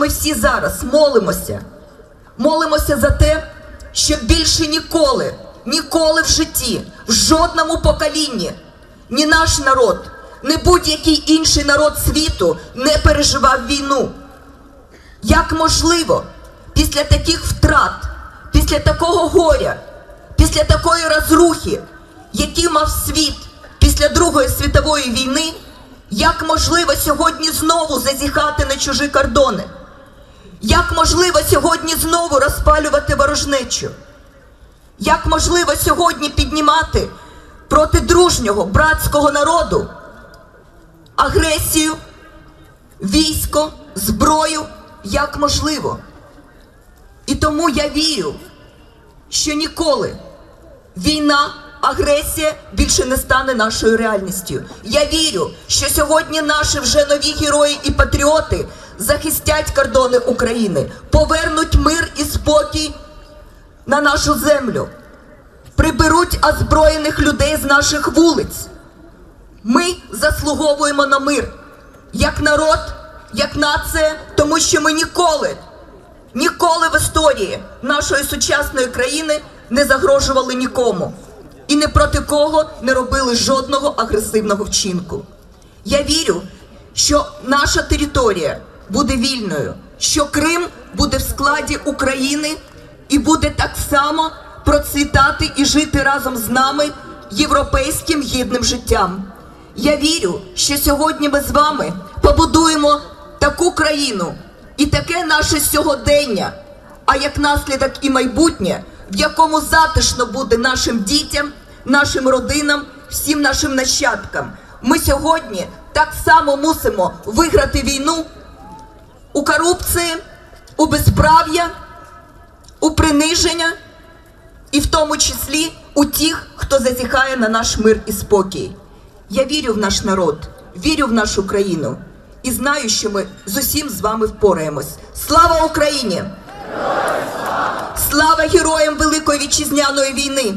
Ми всі зараз молимося, молимося за те, щоб більше ніколи, ніколи в житті, в жодному поколінні, ні наш народ, ні будь-який інший народ світу не переживав війну. Як можливо після таких втрат, після такого горя, після такої розрухи, який мав світ після Другої світової війни, як можливо сьогодні знову зазіхати на чужі кордони? Як можливо сьогодні знову розпалювати ворожнечу? Як можливо сьогодні піднімати проти дружнього братського народу агресію, військо, зброю? Як можливо? І тому я вірю, що ніколи війна, агресія більше не стане нашою реальністю. Я вірю, що сьогодні наші вже нові герої і патріоти захистять кордони України, повернуть мир і спокій на нашу землю, приберуть озброєних людей з наших вулиць. Ми заслуговуємо на мир як народ, як нація, тому що ми ніколи, ніколи в історії нашої сучасної країни не загрожували нікому не проти кого не робили жодного агресивного вчинку. Я вірю, що наша територія буде вільною, що Крим буде в складі України і буде так само процвітати і жити разом з нами європейським гідним життям. Я вірю, що сьогодні ми з вами побудуємо таку країну і таке наше сьогодення, а як наслідок і майбутнє, в якому затишно буде нашим дітям, нашим родинам, всім нашим нащадкам. Ми сьогодні так само мусимо виграти війну у корупції, у безправ'я, у приниження і в тому числі у тих, хто зазіхає на наш мир і спокій. Я вірю в наш народ, вірю в нашу країну і знаю, що ми з усім з вами впораємось. Слава Україні! Слава героям Великої вітчизняної війни!